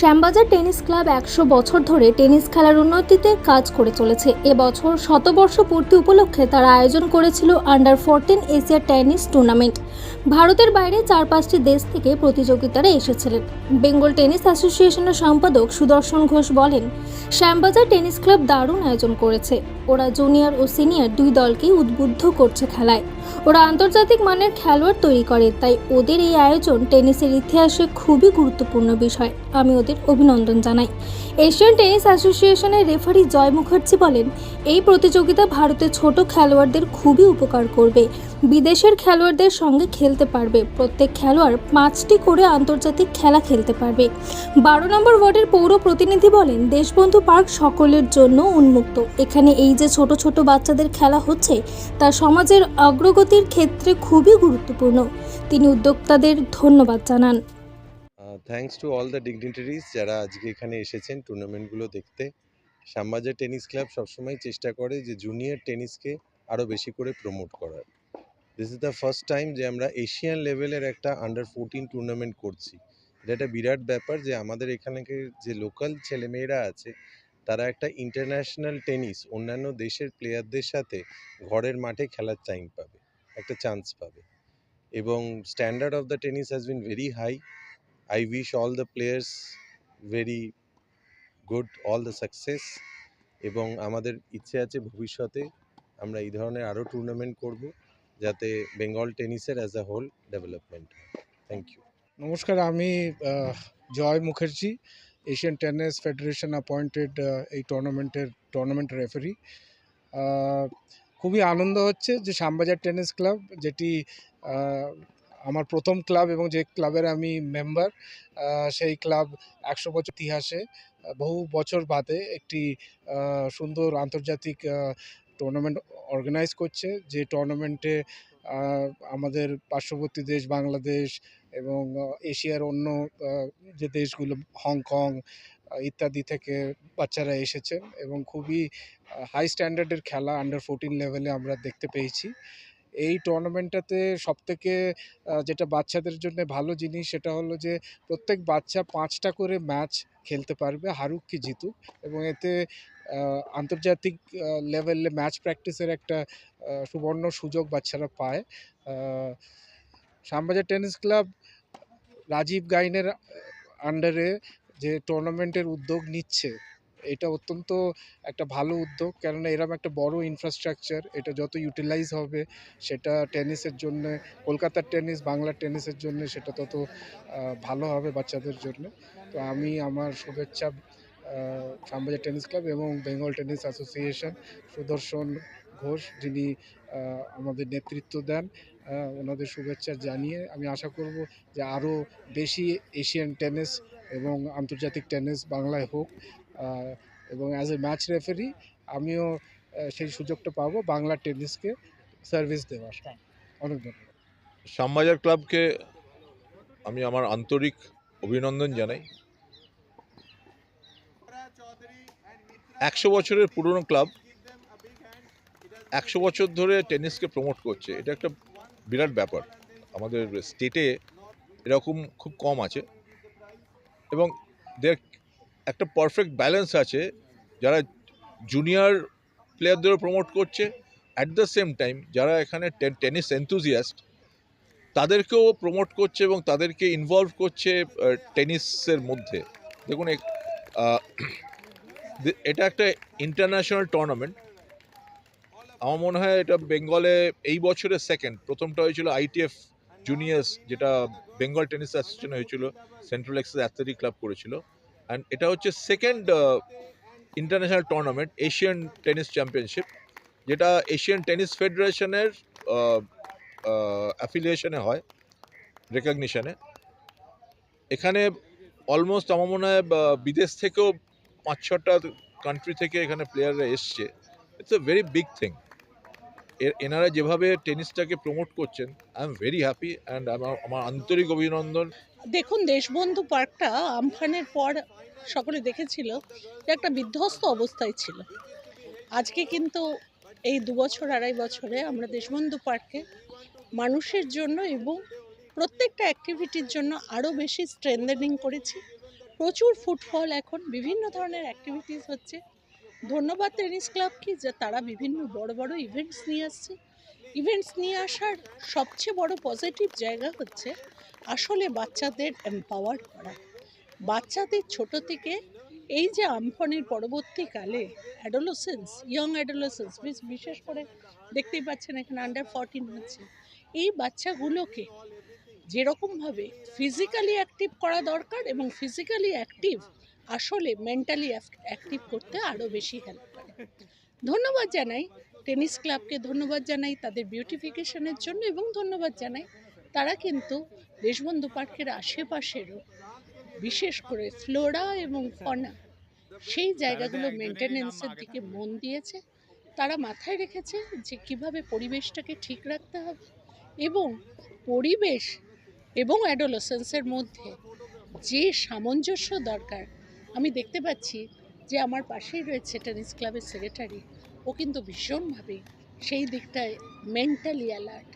Shyambazar tennis club একশো বছর ধরে টেনিস খেলার উন্নতিতে কাজ করে চলেছে। এবছর শতবর্ষ পূর্তি উপলক্ষে তারা আয়োজন করেছিল under fourteen Asia tennis tournament ভারতের বাইরে চার পাঁচটি দেশ থেকে প্রতিযোগিতারা এসেছিলেন। বেঙ্গল টেনিস অ্যাসোসিয়েশনের সম্পাদক সুদর্শন ঘোষ বলেন, শ্যামবাজার টেনিস ক্লাব দারুণ আয়োজন করেছে। ওরা জুনিয়র ও সিনিয়র দুই দলকেই উদ্বুদ্ধ করছে খেলায়। ওরা আন্তর্জাতিক মানের খেলোয়াড় তৈরি করে, তাই ওদের এই আয়োজন টেনিসের ইতিহাসে খুবই গুরুত্বপূর্ণ বিষয়। আমি ওদের অভিনন্দন জানাই। এশিয়ান টেনিস অ্যাসোসিয়েশনের রেফারি জয় মুখার্জি বলেন, এই প্রতিযোগিতা ভারতের ছোট খেলোয়াড়দের খুবই উপকার করবে। বিদেশের খেলোয়াড়দের সঙ্গে খেলতে পারবে। প্রত্যেক খেলোয়াড় পাঁচটি করে আন্তর্জাতিক খেলা খেলতে পারবে। বারো নম্বর ওয়ার্ডের পৌর প্রতিনিধি বলেন, দেশবন্ধু পার্ক সকলের জন্য উন্মুক্ত। এখানে এই যে ছোট ছোট বাচ্চাদের খেলা হচ্ছে, তা সমাজের অগ্রগতির ক্ষেত্রে খুবই গুরুত্বপূর্ণ। তিনি উদ্যোক্তাদের ধন্যবাদ জানান। Thanks to all the dignitaries যারা আজকে এখানে এসেছেন টুর্নামেন্টগুলো দেখতে। শ্যামবাজার টেনিস ক্লাব সবসময় চেষ্টা করে যে জুনিয়র টেনিসকে আরও বেশি করে প্রমোট করার। This is the first time যে আমরা এশিয়ান লেভেলের একটা আন্ডার ফোরটিন টুর্নামেন্ট করছি। এটা একটা বিরাট ব্যাপার যে আমাদের এখানকার যে লোকাল ছেলেমেয়েরা আছে, তারা একটা ইন্টারন্যাশনাল টেনিস অন্যান্য দেশের প্লেয়ারদের সাথে ঘরের মাঠে খেলার টাইম পাবে। একটা চান্স পাবে। এবং standard of the tennis has been very high I wish all the players very good all the success এবং আমাদের ইচ্ছে আছে ভবিষ্যতে আমরা এই ধরনের আরও টুর্নামেন্ট করব, যাতে Bengal টেনিসের as a whole development thank you নমস্কার, আমি Joy Mukherjee Asian tennis federation appointed এই টুর্নামেন্টের টুর্নামেন্ট রেফারি খুবই আনন্দ হচ্ছে যে শ্যামবাজার টেনিস ক্লাব, যেটি আমার প্রথম ক্লাব এবং যে ক্লাবের আমি মেম্বার সেই ক্লাব একশো বছর ইতিহাসে বহু বছর বাদে একটি সুন্দর আন্তর্জাতিক টুর্নামেন্ট অর্গানাইজ করছে, যে টুর্নামেন্টে আমাদের পার্শ্ববর্তী দেশ বাংলাদেশ এবং এশিয়ার অন্য যে দেশগুলো, হংকং ইত্যাদি থেকে বাচ্চারা এসেছেন এবং খুবই হাই স্ট্যান্ডার্ডের খেলা আন্ডার ফোরটিন লেভেলে আমরা দেখতে পেয়েছি। এই টুর্নামেন্টটাতে সবথেকে যেটা বাচ্চাদের জন্য ভালো জিনিস সেটা হলো যে, প্রত্যেক বাচ্চা পাঁচটা করে ম্যাচ খেলতে পারবে, হারুক কি জিতুক এবং এতে আন্তর্জাতিক লেভেলে ম্যাচ প্র্যাকটিসের একটা সুবর্ণ সুযোগ বাচ্চারা পায়। শ্যামবাজার টেনিস ক্লাব রাজীব গাইনের আন্ডারে যে টুর্নামেন্টের উদ্যোগ নিচ্ছে, এটা অত্যন্ত একটা ভালো উদ্যোগ। কেননা এরকম একটা বড় ইনফ্রাস্ট্রাকচার এটা যত ইউটিলাইজ হবে, সেটা টেনিসের জন্য, কলকাতার টেনিস বাংলার টেনিসের জন্য, সেটা তত ভালো হবে বাচ্চাদের জন্য। তো আমি আমার শুভেচ্ছা শ্যামবাজার টেনিস ক্লাব এবং বেঙ্গল টেনিস অ্যাসোসিয়েশন সুদর্শন ঘোষ, যিনি আমাদের নেতৃত্ব দেন ওনাদের শুভেচ্ছা জানিয়ে আমি আশা করব যে আরও বেশি এশিয়ান টেনিস এবং আন্তর্জাতিক টেনিস বাংলায় হোক এবং অ্যাজ এ ম্যাচ রেফারি আমিও সেই সুযোগটা পাবো বাংলা টেনিসকে সার্ভিস দেওয়ার। অনেক ধন্যবাদ। শ্যামবাজার ক্লাবকে আমি আমার আন্তরিক অভিনন্দন জানাই। একশো বছরের পুরনো ক্লাব একশো বছর ধরে টেনিসকে প্রমোট করছে। এটা একটা বিরাট ব্যাপার। আমাদের স্টেটে এরকম খুব কম আছে। এবং দের একটা পারফেক্ট ব্যালেন্স আছে, যারা জুনিয়র প্লেয়ারদেরও প্রমোট করছে অ্যাট দ্য সেম টাইম যারা এখানে টেনিস এনথুজিয়াস্ট তাদেরকেও প্রমোট করছে এবং তাদেরকে ইনভলভ করছে টেনিসের মধ্যে। দেখুন এটা একটা ইন্টারন্যাশনাল টুর্নামেন্ট আমার মনে হয় এটা বেঙ্গলে এই বছরের সেকেন্ড প্রথমটা হয়েছিল আইটিএফ জুনিয়র্স যেটা বেঙ্গল টেনিস অ্যাসোসিয়েশন হয়েছিল, সেন্ট্রাল এক্সেস অ্যাথলেটিক ক্লাব করেছিল। অ্যান্ড এটা হচ্ছে second international tournament Asian tennis championship যেটা এশিয়ান টেনিস ফেডারেশনের অ্যাফিলিয়েশনে হয় রেকগনিশনে এখানে অলমোস্ট আমার মনে হয় বিদেশ থেকেও পাঁচ ছটা কান্ট্রি থেকে এখানে প্লেয়াররা এসছে। It's a very big thing এনারা যেভাবে টেনিসটাকে প্রমোট করছেন I am very happy and আমার আমার আন্তরিক অভিনন্দন। দেখুন, দেশবন্ধু পার্কটা আমফানের পর সকলে দেখেছিল একটা বিধ্বস্ত অবস্থায় ছিল। আজকে কিন্তু এই দু বছর, আড়াই বছরে আমরা দেশবন্ধু পার্কে মানুষের জন্য এবং প্রত্যেকটা অ্যাক্টিভিটির জন্য আরও বেশি স্ট্রেন্থেনিং করেছি। প্রচুর ফুটফল এখন, বিভিন্ন ধরনের অ্যাক্টিভিটিস হচ্ছে। ধন্যবাদ টেনিস ক্লাবকে যে তারা বিভিন্ন বড় বড় ইভেন্টস নিয়ে আসছে। ইভেন্টস নিয়ে আসার সবচেয়ে বড় পজিটিভ জায়গা হচ্ছে আসলে বাচ্চাদের এম্পাওয়ার করা। বাচ্চাদের ছোট থেকে এই যে আমফনের পরবর্তীকালে অ্যাডোলোসেন্স ইয়ং অ্যাডোলোসেন্স বিশেষ করে দেখতেই পাচ্ছেন এখানে আন্ডার ফরটিন হচ্ছে। এই বাচ্চাগুলোকে যেরকমভাবে ফিজিক্যালি অ্যাক্টিভ করা দরকার এবং ফিজিক্যালি অ্যাক্টিভ আসলে মেন্টালি অ্যাক্টিভ করতে আরও বেশি হেল্প করে। ধন্যবাদ জানাই টেনিস ক্লাবকে ধন্যবাদ জানাই তাদের বিউটিফিকেশনের জন্য এবং ধন্যবাদ জানাই তারা কিন্তু দেশবন্ধু পার্কের আশেপাশেরও বিশেষ করে ফ্লোরা এবং ফনা সেই জায়গাগুলো মেনটেনেন্সের দিকে মন দিয়েছে তারা মাথায় রেখেছে যে কীভাবে পরিবেশটাকে ঠিক রাখতে হবে এবং পরিবেশ এবং অ্যাডোলসেন্সের মধ্যে যে সামঞ্জস্য দরকার আমি দেখতে পাচ্ছি যে আমার পাশেই রয়েছে টেনিস ক্লাবের সেক্রেটারি ও কিন্তু ভীষণভাবে সেই দিকটায় মেন্টালি অ্যালার্ট